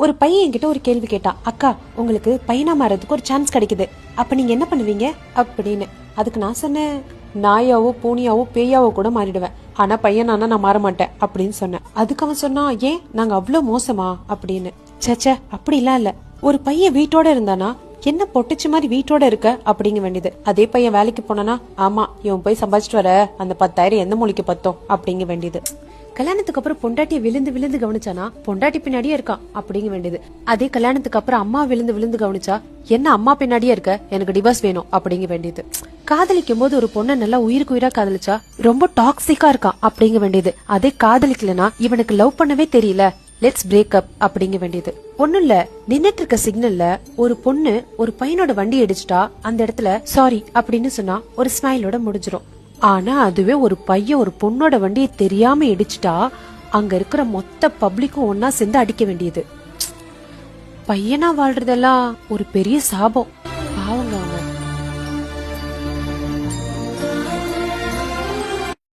ஒரு பையன் என்கிட்ட ஒரு கேள்வி கேட்டான் அக்கா உங்களுக்கு பையனா மாறதுக்கு ஒரு சான்ஸ் கிடைக்குது. அப்ப நீங்க என்ன பண்ணுவீங்க? அப்படின்னு. அதுக்கு நான் சொன்னேன் நாயாவோ பூனியாவோ பேயாவோ கூட மாறிடுவேன். ஆனா பையனானா நான் மாற மாட்டேன் அப்படின்னு சொன்னேன். அதுக்கு அவன் சொன்னா ஏன் நாங்க அவ்வளவு மோசமா? அப்படின்னு. சேச்சே அப்படிலாம் இல்ல. ஒரு பையன் வீட்டோட இருந்தானா என்ன பொட்டுச்சு மாதிரி வீட்டோட இருக்க? அப்படிங்க வேண்டியது. அதே பையன் வேலைக்கு போனானா ஆமா இவன் போய் சம்பாதிச்சிட்டு வர. அந்த பத்தாயிரம் எந்த மொழிக்கு பத்தோம்? அப்படிங்க வேண்டியது. கல்யாணத்துக்கு அப்புறம் பொண்டாட்டிய விழுந்து விழுந்து கவனிச்சானா? பொண்டாட்டி பின்னாடியே இருக்கான் அப்படிங்க வேண்டியது. அதே கல்யாணத்துக்கு அப்புறம் அம்மா விழுந்து விழுந்து கவனிச்சா என்ன அம்மா பின்னாடியே இருக்க? எனக்கு டிவோர்ஸ் வேணும். அப்படிங்க வேண்டியது. காதலிக்கும் போது ஒரு பொண்ணை நல்லா உயிருக்கு உயிரா காதலிச்சா ரொம்ப டாக்ஸிக்கா இருக்கான் அப்படிங்க வேண்டியது. அதே காதலிக்கலனா இவனுக்கு லவ் பண்ணவே தெரியல. லெட்ஸ் பிரேக் அப் அப்படிங்க வேண்டியது. ஒண்ணும் இல்ல. நின்னுட்டு இருக்க சிக்னல்ல ஒரு பொண்ணு ஒரு பையனோட வண்டி அடிச்சுட்டா அந்த இடத்துல சாரி அப்படின்னு சொன்னா ஒரு ஸ்மைலோட முடிஞ்சிடும் ஆனா அதுவே ஒரு பையன் ஒரு பொண்ணோட வண்டியை தெரியாம இடிச்சிட்டா அங்க இருக்கிற மொத்த பப்ளிக்கும் ஒன்னா சேர்ந்து அடிக்க வேண்டியது. பையனா வாழ்றதெல்லாம் ஒரு பெரிய சாபம். பாவங்க